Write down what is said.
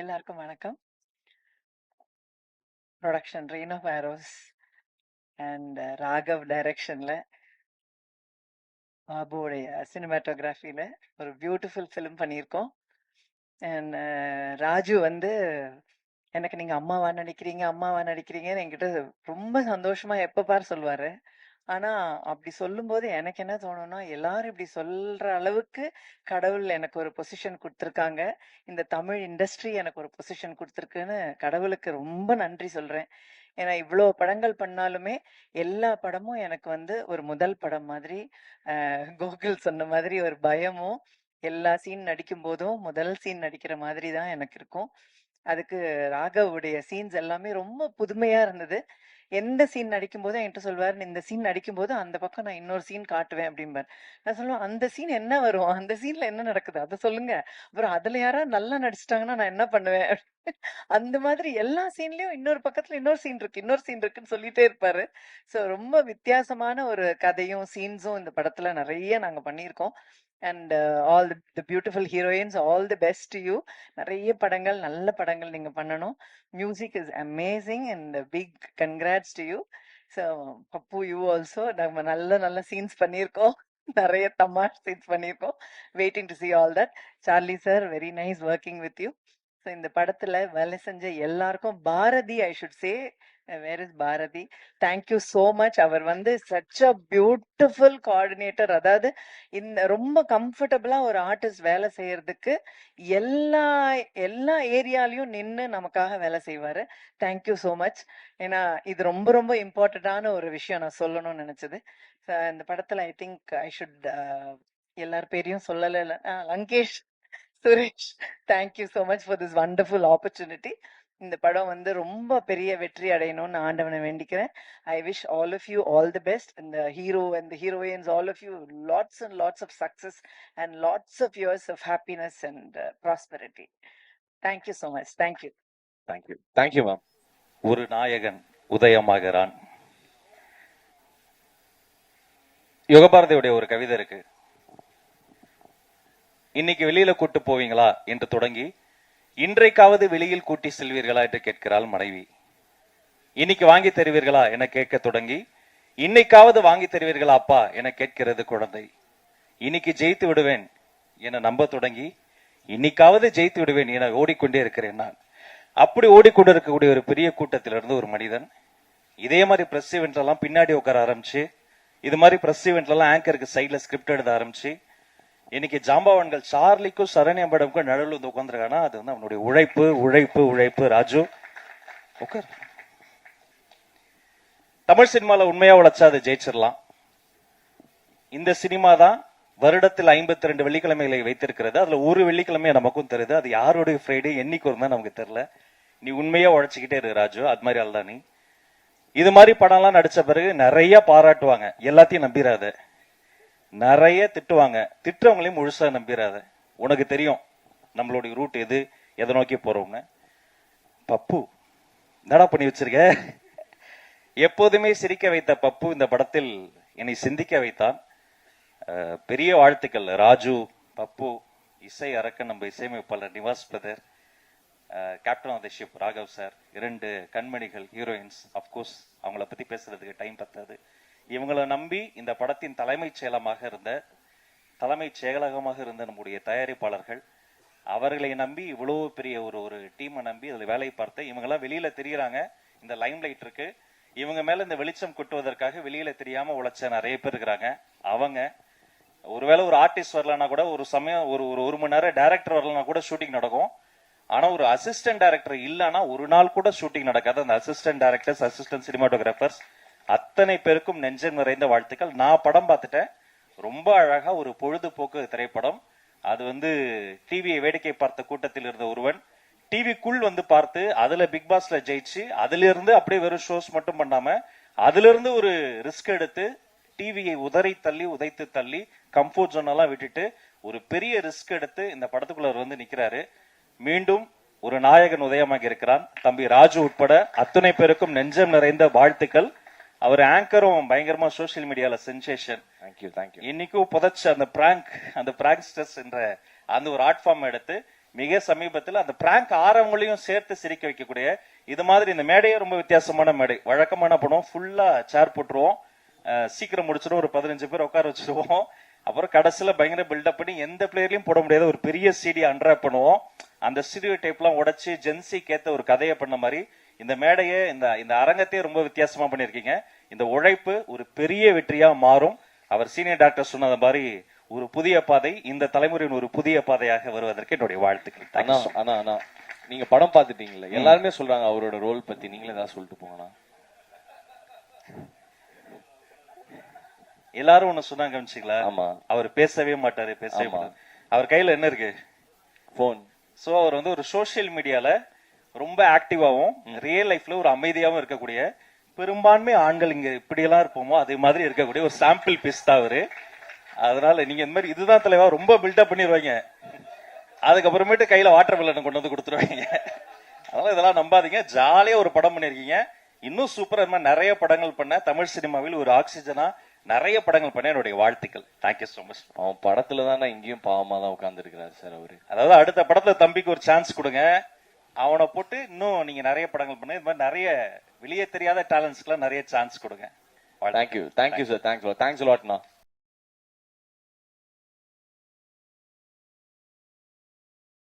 எல்லாருக்கும் வணக்கம். Production Reno Feroz and Raghav டைரக்ஷனில் பாபுவுடைய சினிமாட்டோகிராஃபியில் ஒரு பியூட்டிஃபுல் ஃபிலிம் பண்ணியிருக்கோம். அண்ட் uh, ராஜு வந்து எனக்கு நீங்கள் அம்மாவா நடிக்கிறீங்க, அம்மாவா நடிக்கிறீங்கன்னு என்கிட்ட ரொம்ப சந்தோஷமாக எப்போ பார் சொல்லுவார் ஆனா அப்படி சொல்லும்போது எனக்கு என்ன தோணும்னா, எல்லாரும் இப்படி சொல்ற அளவுக்கு கடவுள் எனக்கு ஒரு பொசிஷன் கொடுத்துருக்காங்க இந்த தமிழ் இண்டஸ்ட்ரி எனக்கு ஒரு பொசிஷன் கொடுத்துருக்குன்னு கடவுளுக்கு ரொம்ப நன்றி சொல்றேன். ஏன்னா இவ்வளோ படங்கள் பண்ணாலுமே, எல்லா படமும் எனக்கு வந்து ஒரு முதல் படம் மாதிரி, கோகுல் சொன்ன மாதிரி ஒரு பயமும், எல்லா சீன் நடிக்கும்போதும் முதல் சீன் நடிக்கிற மாதிரி தான் எனக்கு இருக்கும். அதுக்கு ராகவுடைய சீன்ஸ் எல்லாமே ரொம்ப புதுமையா இருந்தது. எந்த சீன் நடிக்கும்போதும் என்கிட்ட சொல்வார் "இந்த சீன் நடிக்கும் போது அந்த பக்கம் நான் இன்னொரு சீன் காட்டுவேன்" அப்படிம்பாரு. நான் சொல்லுவேன், "அந்த சீன் என்ன வரும்? அந்த சீன்ல என்ன நடக்குது? அதை சொல்லுங்க. அப்புறம் அதுல யாராவது நல்லா நடிச்சிட்டாங்கன்னா நான் என்ன பண்ணுவேன்?" அந்த மாதிரி எல்லா சீன்லயும் இன்னொரு பக்கத்துல இன்னொரு சீன் இருக்கு, இன்னொரு சீன் இருக்குன்னு சொல்லிட்டே இருப்பாரு. ஸோ ரொம்ப வித்தியாசமான ஒரு கதையும், சீன்ஸும் இந்த படத்துல நிறைய நாங்க பண்ணியிருக்கோம். And all the beautiful heroines all the best to you. நிறைய படங்கள், நல்ல படங்கள் நீங்க பண்ணணும். Music is amazing and big congrats to you. So Pappu you also நம்ம நல்ல நல்ல சீன்ஸ் பண்ணியிருக்கோம். நிறைய தமாஷ் சீன்ஸ் பண்ணியிருக்கோம். Waiting to see all that. Charlie sir very nice working with you. So இந்த படத்துல வேலை செஞ்ச எல்லாருக்கும் Bharathi I should say where is Bharathi? Thank you so much. அவர் வந்து சச் அ பியூட்டிஃபுல் கோஆர்டினேட்டர். அதாவது இந்த ரொம்ப கம்ஃபர்டபுளா ஒரு ஆர்டிஸ்ட் வேலை செய்யறதுக்கு எல்லா எல்லா ஏரியாலயும் நின்னு நமக்காக வேலை செய்வாரு. Thank you so much. ஏன்னா இது ரொம்ப ரொம்ப இம்பார்ட்டண்டான ஒரு விஷயம் நான் சொல்லணும்னு நினைச்சது இந்த படத்துல ஐ திங்க் ஐ ஷுட் எல்லார் பேரையும் சொல்லல. Lankesh, Suresh thank you much for this wonderful opportunity. இந்த படம் வந்து ரொம்ப பெரிய வெற்றி அடையணும்னு ஆண்டவனை வேண்டிக்கிறேன். I wish all of you all the best. இந்த hero and the heroines all of you lots and lots of success and lots of years of happiness and prosperity. Thank you much. Thank you. Thank you thank you ma'am ஒரு நாயகன் உதயமாகிறான் யுகபாரதியுடைய ஒரு கவிதை இருக்கு இன்னைக்கு வெளியில கூட்டு போவீங்களா? என்று தொடங்கி இன்றைக்காவது வெளியில் கூட்டி செல்வீர்களா? என்று கேட்கிறாள் மனைவி. இன்னைக்கு வாங்கி தருவீர்களா? என கேட்க தொடங்கி இன்னைக்காவது வாங்கி தருவீர்களா அப்பா? என கேட்கிறது குழந்தை. இன்னைக்கு ஜெயித்து விடுவேன் என நம்ப தொடங்கி இன்னைக்காவது ஜெயித்து விடுவேன் என ஓடிக்கொண்டே இருக்கிறேன் நான். அப்படி ஓடிக்கொண்டு இருக்கக்கூடிய ஒரு பெரிய கூட்டத்திலிருந்து ஒரு மனிதன் இதே மாதிரி பிரஸ் இவெண்ட்லாம் பின்னாடி உட்கார ஆரம்பிச்சு இது மாதிரி பிரஸ் இவெண்ட்லாம் ஆங்கருக்கு சைட்ல ஸ்கிரிப்ட் எழுத ஆரம்பிச்சு இன்னைக்கு ஜாம்பவான்கள் சார்லிக்கும் சரண்யா மேடம்க்கும் நடுவில் வந்து உட்காந்துருக்கானா அது வந்து அவனுடைய உழைப்பு உழைப்பு உழைப்பு. ராஜு உட்கார். தமிழ் சினிமாவில் உண்மையாக உழைச்சா அதை ஜெயிச்சிடலாம். இந்த சினிமா தான் வருடத்தில் ஐம்பத்தி ரெண்டு வெள்ளிக்கிழமைகளை வைத்திருக்கிறது. அதுல ஒரு வெள்ளிக்கிழமையை நமக்கும் தெரியுது. அது யாருடைய ஃப்ரைடே என்னைக்கு வரும் நமக்கு தெரியல. நீ உண்மையா உழைச்சிக்கிட்டே இரு ராஜு. அது மாதிரி ஆள் தான் நீ. இது மாதிரி படம்லாம் நடிச்ச பிறகு நிறைய பாராட்டுவாங்க. எல்லாத்தையும் நம்பிராத நிறைய திட்டுவாங்க. திட்டுறவங்களையும் முழுசா நம்பிடாத உனக்கு தெரியும் நம்மளுடைய ரூட் எது எதை நோக்கி போறோம்னு. பப்பு என்னடா பண்ணி வச்சிருக்க? எப்போதுமே சிரிக்க வைத்த பப்பு இந்த படத்தில் என்னை சிந்திக்க வைத்தான். பெரிய வாழ்த்துக்கள். ராஜு பப்பு இசை அரக்கன் நம்ம இசையமைப்பாளர் Nivas brother captain of the ship Raghav sir இரண்டு கண்மணிகள் ஹீரோயின்ஸ் அஃப்கோர்ஸ் அவங்கள பத்தி பேசுறதுக்கு டைம் பத்தாது. இவங்களை நம்பி இந்த படத்தின் தலைமைச் செயலமாக இருந்த தலைமைச் செயலகமாக இருந்த நம்முடைய தயாரிப்பாளர்கள் அவர்களை நம்பி இவ்வளவு பெரிய ஒரு ஒரு டீமை நம்பி அதில் வேலை பார்த்து இவங்கெல்லாம் வெளியில தெரியறாங்க. இந்த லைம் லைட் இருக்கு. இவங்க மேல இந்த வெளிச்சம் கொட்டுவதற்காக வெளியில தெரியாம உழைச்ச நிறைய பேர் இருக்கிறாங்க. அவங்க ஒருவேளை ஒரு ஆர்டிஸ்ட் வரலன்னா கூட ஒரு சமயம் ஒரு ஒரு ஒரு மணி நேரம் டேரக்டர் வரலன்னா கூட ஷூட்டிங் நடக்கும். ஆனா ஒரு அசிஸ்டன்ட் டேரக்டர் இல்லைன்னா ஒரு நாள் கூட ஷூட்டிங் நடக்காது. அந்த அசிஸ்டன்ட் டேரக்டர்ஸ் அசிஸ்டன்ட் சினிமாட்டோகிராஃபர்ஸ் அத்தனை பேருக்கும் நெஞ்சம் நிறைந்த வாழ்த்துக்கள். நான் படம் பார்த்துட்டேன். ரொம்ப அழகா ஒரு பொழுதுபோக்கு திரைப்படம். அது வந்து டிவியை வேடிக்கை பார்த்த கூட்டத்தில் இருந்த ஒருவன். டிவிக்குள் வந்து பார்த்து அதுல பிக் பாஸ்ல ஜெயிச்சு அதுல இருந்து அப்படியே வெறும் ஷோஸ் மட்டும் பண்ணாம அதுல இருந்து ஒரு ரிஸ்க் எடுத்து டிவியை உதறி தள்ளி உதைத்து தள்ளி கம்ஃபோர்ட் ஜோன் எல்லாம் விட்டுட்டு ஒரு பெரிய ரிஸ்க் எடுத்து இந்த படத்துக்குள்ள வந்து நிக்கிறாரு. மீண்டும் ஒரு நாயகன் உதயமாக இருக்கிறான். தம்பி ராஜு உட்பட அத்தனை பேருக்கும் நெஞ்சம் நிறைந்த வாழ்த்துக்கள். அவர் ஆங்கரும் பயங்கரமா சோஷியல் மீடியால சென்சேஷன் தேங்க்யூ தேங்க்யூ இன்னைக்கும் புதைச்ச அந்த பிராங்க் அந்த பிராங்க்ஸ்டர்ஸ் என்ற அந்த ஒரு ஆர்ட் ஃபார்ம் எடுத்து மிக சமீபத்தில் அந்த பிராங்க் ஆறவங்களையும் சேர்த்து சிரிக்க வைக்கக்கூடிய இது மாதிரி இந்த மேடையே ரொம்ப வித்தியாசமான மேடை. வழக்கமான படம் ஃபுல்லா சேர் போட்டுருவோம். சீக்கிரம் முடிச்சிடும் ஒரு பதினஞ்சு பேர் உட்கார வச்சிருவோம். அப்புறம் கடைசியில பயங்கர பில்டப் பண்ணி எந்த பிளேயர்லயும் போட முடியாத ஒரு பெரிய சிடி அன்ராப் பண்ணுவோம். அந்த ஸ்டீரியோ டைப்லாம் உடைச்சு ஜென்சிக்கு ஏத்த ஒரு கதையை பண்ண மாதிரி இந்த மேடையை இந்த இந்த அரங்கத்தையே ரொம்ப வித்தியாசமா பண்ணிருக்கீங்க இந்த உழைப்பு ஒரு பெரிய வெற்றியா மாறும். அவர் சீனியர் டாக்டர் சொன்னது மாதிரி ஒரு புதிய பாதை இந்த தலைமுறையின் ஒரு புதிய பாதையாக வருவதற்கு என்னுடைய வாழ்த்துக்கள். அண்ணா. அண்ணா அண்ணா நீங்க படம் பாத்துட்டீங்கல்ல எல்லாருமே சொல்றாங்க அவரோட ரோல் பத்தி. நீங்களே ஏதாவது சொல்லிட்டு போங்கண்ணா. எல்லாரும் ஒண்ணு சொன்னாங்க ஆமா. அவர் பேசவே மாட்டாரு பேசவே. மாட்டாரு. அவர் கையில என்ன இருக்கு? போன் சோ அவர் வந்து ஒரு சோஷியல் மீடியால ரொம்ப ஆக்டிவாவும் ரியல் லைஃப்ல ஒரு அமைதியாவும் இருக்கக்கூடிய பெரும்பான்மை ஆண்கள் இங்க இப்படியெல்லாம் இருப்போமோ அதே மாதிரி இருக்கக்கூடிய ஒரு சாம்பிள் பீஸ் தான் அவரு. அதனால நீங்க இந்த மாதிரி இதுதான் தலைவா ரொம்ப பில்டப் பண்ணிடுவாங்க அதுக்கப்புறமேட்டு கையில வாட்டர் மெலனை கொண்டு வந்து கொடுத்துருவாங்க. அதனால இதெல்லாம் நம்பாதீங்க. ஜாலியா ஒரு படம் பண்ணிருக்கீங்க. இன்னும் சூப்பரா மாதிரி நிறைய படங்கள் பண்ண தமிழ் சினிமாவில் ஒரு ஆக்சிஜனா நிறைய படங்கள் பண்ண என்னுடைய வாழ்த்துக்கள். தேங்க்யூ so மச் அவன் படத்துல தானே இங்கேயும் பாவமா தான் உட்கார்ந்து சார் அவரு. அதாவது அடுத்த படத்துல தம்பிக்கு ஒரு சான்ஸ் கொடுங்க. அவனை போட்டு இன்னும் நீங்க நிறைய படங்கள் பண்ண இது மாதிரி நிறைய வெளியே தெரியாத டேலண்ட்ஸ்க்குலாம் நிறைய சான்ஸ் கொடுங்க. Thank you thank you sir thanks thanks லாட்ண்ணா